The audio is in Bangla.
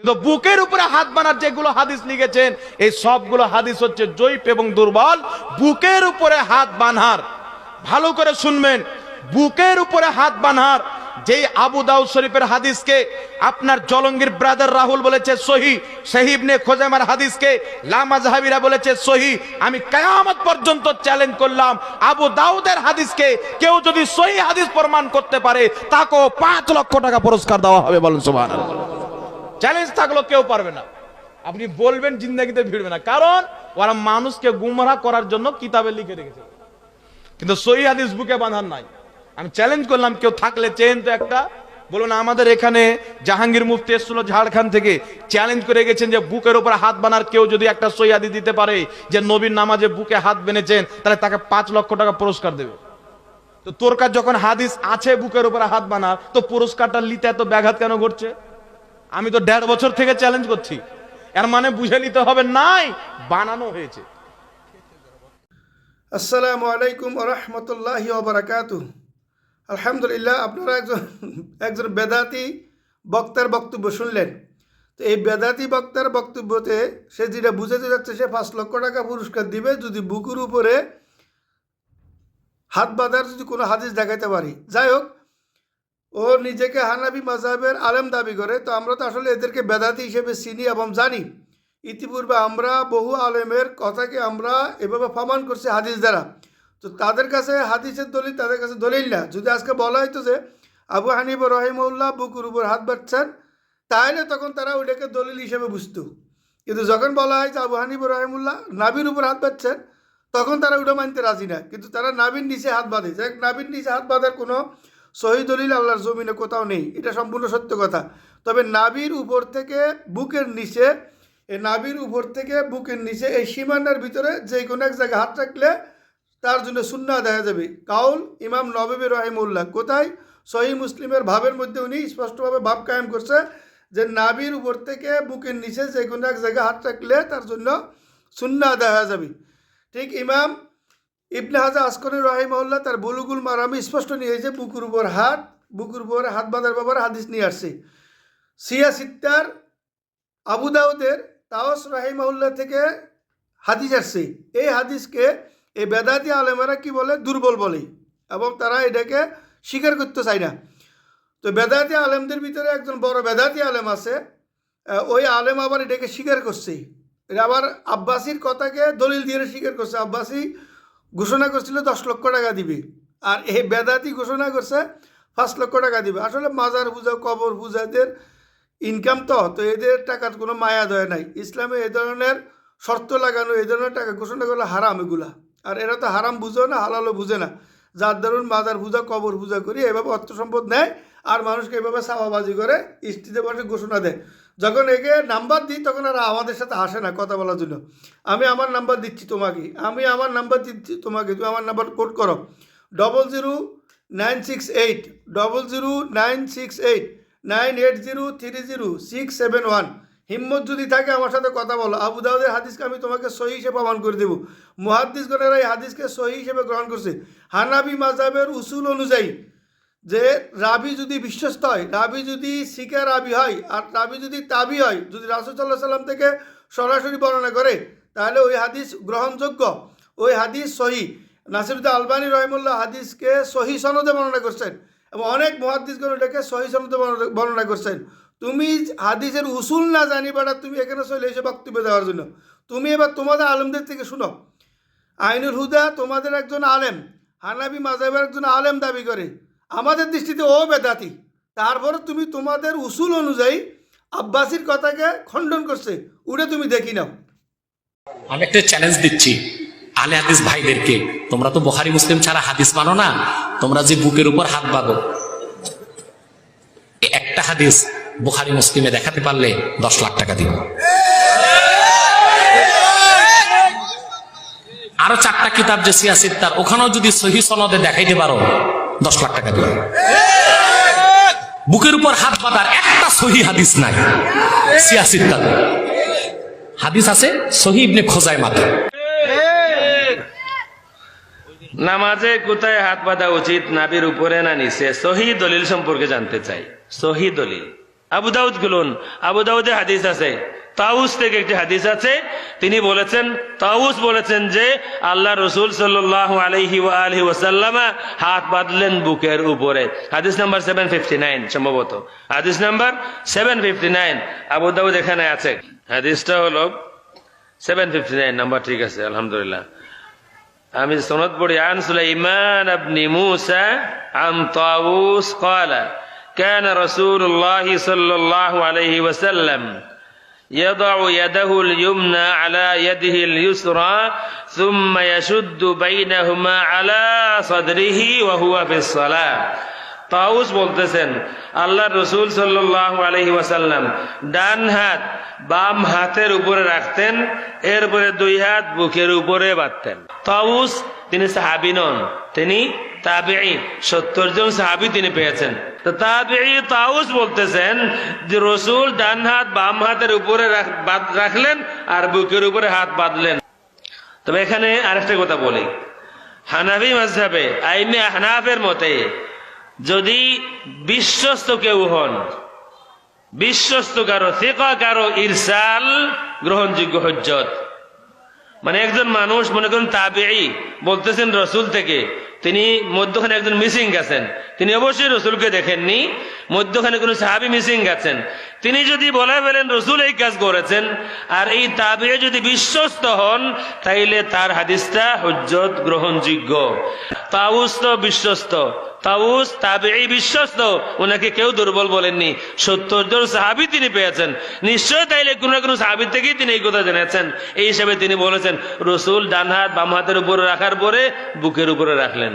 কিন্তু বুকের উপরে হাত বানার যেগুলো হাদিস লিখেছেন, এই সবগুলো হাদিস হচ্ছে জৈব এবং দুর্বল। বুকের উপরে হাত বানহার, ভালো করে শুনবেন। বুকের উপরে হাত বানহার, যেই আবু দাউদ শরীফের হাদিসকে আপনার জলঙ্গির ব্রাদার রাহুল বলেছে সহি সাহিবনে খোজামার হাদিসকে লামা জাহাবিরা বলেছে সহি। আমি কিয়ামত পর্যন্ত চ্যালেঞ্জ করলাম আবু দাউদের হাদিসকে। কেউ যদি সহি হাদিস প্রমাণ করতে পারে, তাকেও পাঁচ লক্ষ টাকা পুরস্কার দেওয়া হবে, বলুন সুবহানাল্লাহ। চ্যালেঞ্জ থাকল কেউ পারবে না। আপনি বলবেন, জিন্দাগিতে ভিড়বে না। কারণ ওরা মানুষকে গুমরা করার জন্য কিতাবে লিখে রেখেছে। কিন্তু সহি হাদিস বুকে বাঁধার নাই। আমি চ্যালেঞ্জ করলাম, কেউ থাকলে চেন তো একটা। বলুন, আমাদের এখানে জাহাঙ্গীর মুফতি এসেছিল ঝাড়খণ্ড থেকে। চ্যালেঞ্জ করে গেছেন যে বুকের উপর হাত বানার কেউ যদি একটা হাদিস দিতে পারে যে নবীর নামাজে বুকে হাত বেনেছেন তাহলে তাকে পাঁচ লক্ষ টাকা পুরস্কার দেবে। তো তোর কাছে যখন হাদিস আছে বুকের উপরে হাত বানার, তো পুরস্কারটা নিতে এত ব্যাঘাত কেন ঘটছে? আমি তো দেড় বছর থেকে চ্যালেঞ্জ করছি। এর মানে বুঝে নিতে হবে নাই, বানানো হয়েছে। আসসালামু আলাইকুম রহমতুল্লাহি ওবরাকাতু আলহামদুলিল্লাহ, আপনারা একজন একজন বেদাতি বক্তার বক্তব্য শুনলেন। তো এই বেদাতি বক্তার বক্তব্যতে সে যেটা বুঝাতে যাচ্ছে, সে পাঁচ লক্ষ টাকা পুরস্কার দিবে যদি বুকুর উপরে হাত বাঁধার যদি কোনো হাদিস দেখাইতে পারি। যাই হোক ও নিজেকে হানাবি মাজাবের আলেম দাবি করে। তো আমরা তো আসলে এদেরকে বেদাতি হিসেবে চিনি এবং জানি। ইতিপূর্বে আমরা বহু আলেমের কথাকে আমরা এভাবে প্রমাণ করছি হাদিস দ্বারা। তো তাদের কাছে হাদিসের দলিল তাদের কাছে দলিল না। যদি আজকে বলা হয়তো যে আবু হানিব রহিমউল্লাহ বুকুর উপর হাত বাড়ছেন তাহলে তখন তারা ওইটাকে দলিল হিসেবে বুঝতো। কিন্তু যখন বলা হয় যে আবু হানিব রহিমুল্লাহ নাবির উপর হাত বাঁধছেন তখন তারা ওটা মানতে রাজি না। কিন্তু তারা নাবির নিচে হাত বাঁধে। হোক, নাবির নিচে হাত বাঁধার কোনো সহি দলিল আল্লাহর জমিনে কোথাও নেই। এটা সম্পূর্ণ সত্য কথা। তবে নাবির উপর থেকে বুকের নিচে, এই নাবির উপর থেকে বুকের নিচে, এই সীমানার ভিতরে যে কোনো এক জায়গায় হাত রাখলে তার জন্য সুন্না দেখা যাবে। কাউল ইমাম নবী রহিমউল্লাহ কোথায়? সহি মুসলিমের ভাবের মধ্যে উনি স্পষ্টভাবে ভাব কায়েম করছে যে নাবির উপর থেকে বুকের নিচে যে কোনো এক জায়গায় হাত রাখলে তার জন্য সুন্না দেখা যাবে। ঠিক ইমাম ইবনে হাজা আসকরি রহিমউল্লাহ তার বুলুগুল মারামি স্পষ্ট নিয়ে নিয়েছে বুকুর উপর হাত, বুকুর উপর হাত বাঁধার ব্যাপারে হাদিস নিয়ে আসছে। সিয়া সিত্তার আবু দাউদের তাওস রাহিমাউল্লাহ থেকে হাদিস আসছে। এই হাদিসকে এই বেদাতি আলেমেরা কি বলে? দুর্বল বলে এবং তারা এটাকে স্বীকার করতে চায় না। তো বেদাতি আলেমদের ভিতরে একজন বড় বেদাতি আলেম আছে ওই আলেম আবার এটাকে স্বীকার করছে। এটা আবার আব্বাসির কথাকে দলিল দিয়ে স্বীকার করছে। আব্বাসি ঘোষণা করছিল দশ লক্ষ টাকা দিবে। আর এই বেদাতি ঘোষণা করছে পাঁচ লক্ষ টাকা দিবে। আসলে মাজার পূজা কবর পূজাদের ইনকাম তো তো এদের টাকার কোনো মায়া দয়া নাই। ইসলামে এই ধরনের শর্ত লাগানো এই ধরনের টাকা ঘোষণা করলে হারাম এগুলা। আর এরা তো হারাম বুঝেও না, হালালও বুঝে না। যার ধরুন মাজার পূজা কবর পূজা করি, এভাবে অর্থ সম্পদ নেয় আর মানুষকে এভাবে চাওয়াবাজি করে স্ত্রীতে বসে ঘোষণা দেয়। যখন একে নাম্বার দিই, তখন আর আমাদের সাথে আসে না কথা বলার জন্য। আমি আমার নাম্বার দিচ্ছি তোমাকে, আমি আমার নাম্বার দিচ্ছি তোমাকে, তুমি আমার নাম্বার কোড করো। Double zero nine six eight double zero nine six eight nine eight zero three zero six seven one হিম্মত যদি থাকে আমার সাথে কথা বলো। আবু দাউদের হাদিসকে আমি তোমাকে সহি হিসেবে প্রমাণ করে দেবো। মুহাদ্দিসগণেরা এই হাদিসকে সহি হিসেবে গ্রহণ করছে। হানাবি মাজাবের উসুল অনুযায়ী যে রাবি যদি বিশ্বস্ত হয়, রাবি যদি শিখে রাবি হয় আর রাবি যদি তাবি হয়, যদি রাসুসাল্লাহ সাল্লাম থেকে সরাসরি বর্ণনা করে, তাহলে ওই হাদিস গ্রহণযোগ্য। ওই হাদিস সহি। নাসিরুদ্দিন আলবানী রহিমুল্লাহ হাদিসকে সহি সনদে বর্ণনা করছেন এবং অনেক মহাদিসগণ এটাকে সহি সনদে বর্ণনা- করছেন। তুমি হাদিসের উসুল না জানি বেটা তুমি এখানে চলে এসে বক্তব্য দেওয়ার জন্য। তুমি এবার তোমাদের আলেমদের থেকে শুনো। আইনুল হুদা তোমাদের একজন আলেম। হানাবি মাজাবের একজন আলেম দাবি করে। আমাদের দৃষ্টিতে ও বেদাতি। তারপরে তুমি তোমাদের উসুল অনুযায়ী আব্বাসির কথাকে খণ্ডন করছে। উড়ে তুমি দেখি নাও। আমি একটা চ্যালেঞ্জ দিচ্ছি আলে হাদিস ভাইদেরকে। তোমরা তো বোখারি, মুসলিম ছাড়া হাদিস মানো না? তোমরা যে বুকের উপর হাত বাঁধো। একটা হাদিস বোখারি, মুসলিমে দেখাতে পারলে দশ লাখ টাকা দিব আরও চারটা কিতাব যে সিয়াসিদ তার, ওখানেও যদি সহি সনদে দেখাইতে পারো দশ লাখ টাকা দিব বুকের উপর হাত বাঁধার একটা সহি হাদিস নাই। সিয়াসিদ তার হাদিস আছে, সহি ইবনে খোজাই মাত্র নামাজে কোথায় হাত বাঁধা উচিত নাবির উপরে না নিচে, সহি দলিল সম্পর্কে জানতে চাই। সহি দলিল। আবু দাউদ খুলুন। আবু দাউদে হাদিস আছে তাউস থেকে একটি হাদিস আছে তিনি বলেছেন তাউস বলেছেন যে আল্লাহ রসুল সাল্লাহ আলহি আলহি ওসাল্লামা হাত বাঁধলেন বুকের উপরে হাদিস নাম্বার সেভেন ফিফটি নাইন সম্ভবত হাদিস number seven fifty nine Abu Dawud এখানে আছে হাদিসটা হলো সেভেন ফিফটি নাইন নাম্বার ঠিক আছে আলহামদুলিল্লাহ আমি সনদ পড়ি আন সুলাইমান আবনি মুসা আম তাউস قال كان رسول الله صلى الله عليه وسلم يضع يده اليمنى على يده اليسرى ثم يشد بينهما على صدره وهو في الصلاة তাউস বলতেছেন আল্লাহ রসুল সাল্লাহ আলহি ওয়াসাল্লাম ডান হাত বাম হাতের উপরে রাখতেন এরপরে দুই হাত বুকের উপরে বাঁধতেন তাউস তিনি সাহাবি নন তিনি তাবিঈ সত্তর জন সাহাবি তিনি পেয়েছেন তো তাবিঈ তাউস বলতেছেন যে রসুল ডান হাত বাম হাতের উপরে রাখলেন আর বুকের উপরে হাত বাঁধলেন। তবে এখানে আরেকটা কথা বলি। হানাবি মাঝহাবে আইনে হানাফের মতে যদি বিশ্বস্ত কেউ হন, বিশ্বস্ত কারও থেকা কারও ইরসাল গ্রহণযোগ্য হজ্জত। মানে একজন মানুষ, মনে করুন তাবেই বলতেছেন রসুল থেকে তিনি মধ্যখানে একজন মিসিং গেছেন। তিনি অবশ্যই রসুলকে দেখেননি, মধ্যখানে কোনো সাহাবি মিসিং গেছেন। তিনি যদি বলে ফেলেন, রসুল এই কাজ করেছেন, আর এই তাবিয়ে যদি বিশ্বস্ত হন, তাইলে তার হাদিসটা হজ্জত গ্রহণযোগ্য। তাউস তো বিশ্বস্ত। তাউস তাবেই বিশ্বস্ত। ওনাকে কেউ দুর্বল বলেননি। সত্তর জন সাহাবি তিনি পেয়েছেন। নিশ্চয় তাইলে কোনো না কোনো সাহাবি থেকেই তিনি এই কথা জেনেছেন। এই হিসাবে তিনি বলেছেন, রসুল ডান হাত বাম হাতের উপরে রাখার পরে বুকের উপরে রাখলেন।